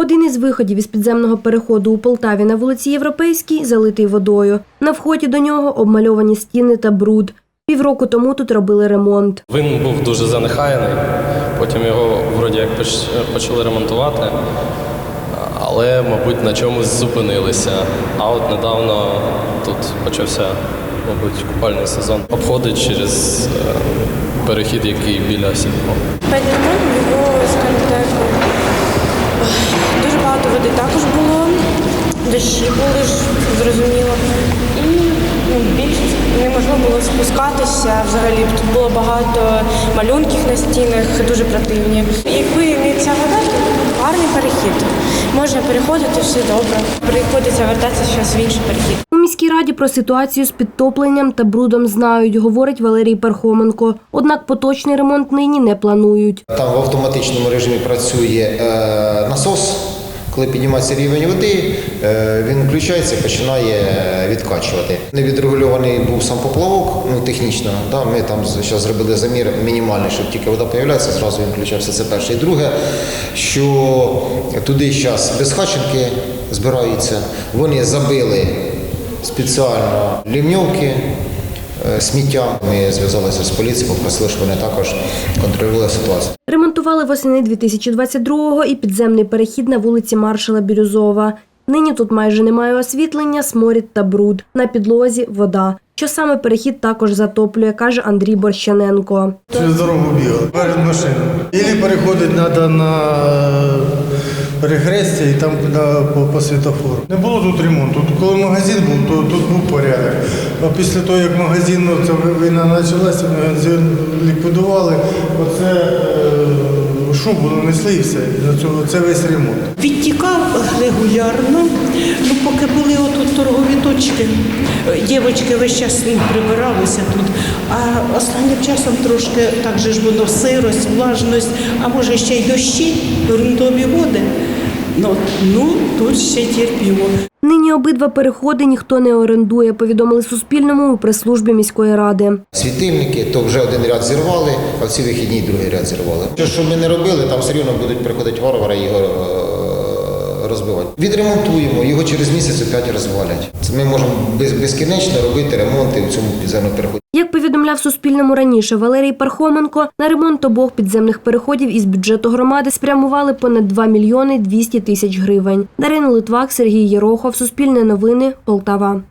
Один із виходів із підземного переходу у Полтаві на вулиці Європейській залитий водою. На вході до нього обмальовані стіни та бруд. Півроку тому тут робили ремонт. Він був дуже занехаяний, потім його вроді як почали ремонтувати, але, мабуть, на чомусь зупинилися. А от недавно тут почався, мабуть, купальний сезон. Обходить через е, перехід, який біля сільпо. Перед ремонтом його, дуже багато води також було, дощі були ж, зрозуміло. І ну, більш неможливо було спускатися. Взагалі тут було багато малюнків на стінах, дуже противні. Якби не ця вода, гарний перехід. Можна переходити, все добре. Приходиться вертатися зараз в інший перехід. Міській раді про ситуацію з підтопленням та брудом знають, говорить Валерій Пархоменко. Однак поточний ремонт нині не планують. Там в автоматичному режимі працює е, насос. Коли піднімається рівень води, е, він включається і починає відкачувати. Невідрегульований був сам поплавок, ну технічно. Да, ми там зараз зробили замір мінімальний, щоб тільки вода з'являється, зразу він включався. Це перше. І друге, що туди зараз безхаченки збираються. Вони забили спеціально лівньовки е, сміттям. Ми зв'язалися з поліцією, попросили, щоб вони також контролювали ситуацію. Ремонтували восени 2022-го і підземний перехід на вулиці Маршала Бірюзова. Нині тут майже немає освітлення, сморід та бруд. На підлозі вода. Що саме перехід також затоплює, каже Андрій Борщаненко. Через дорогу бігали перед машиною. Ілі переходить треба на перехрестя і там по, по світофору. Не було тут ремонту. Тут, коли магазин був, то тут був порядок. А після того, як магазин, ну, це війна почалася, магазин ліквідували, оце е, шубу нанесли і все. Це, весь ремонт. Відтікав регулярно. Ну, поки були отут торгові точки, дівчатки весь час ним прибиралися тут. А останнім часом трошки так же ж воно сирость, влажність, а може ще й дощі, ґрунтові води. Ну, ну тут ще терпімо. Нині обидва переходи ніхто не орендує, повідомили Суспільному у прес-службі міської ради. Світильники, то вже один ряд зірвали, а в ці вихідні другий ряд зірвали. Що, що ми не робили, там все рівно будуть приходити варвари і його е, розбивати. Відремонтуємо, його через місяць опять розвалять. Це ми можемо безкінечно робити ремонти у цьому підземному переході. Повідомляв Суспільному раніше Валерій Пархоменко, на ремонт обох підземних переходів із бюджету громади спрямували понад 2 мільйони 200 тисяч гривень. Дарина Литвак, Сергій Єрохов, Суспільне новини, Полтава.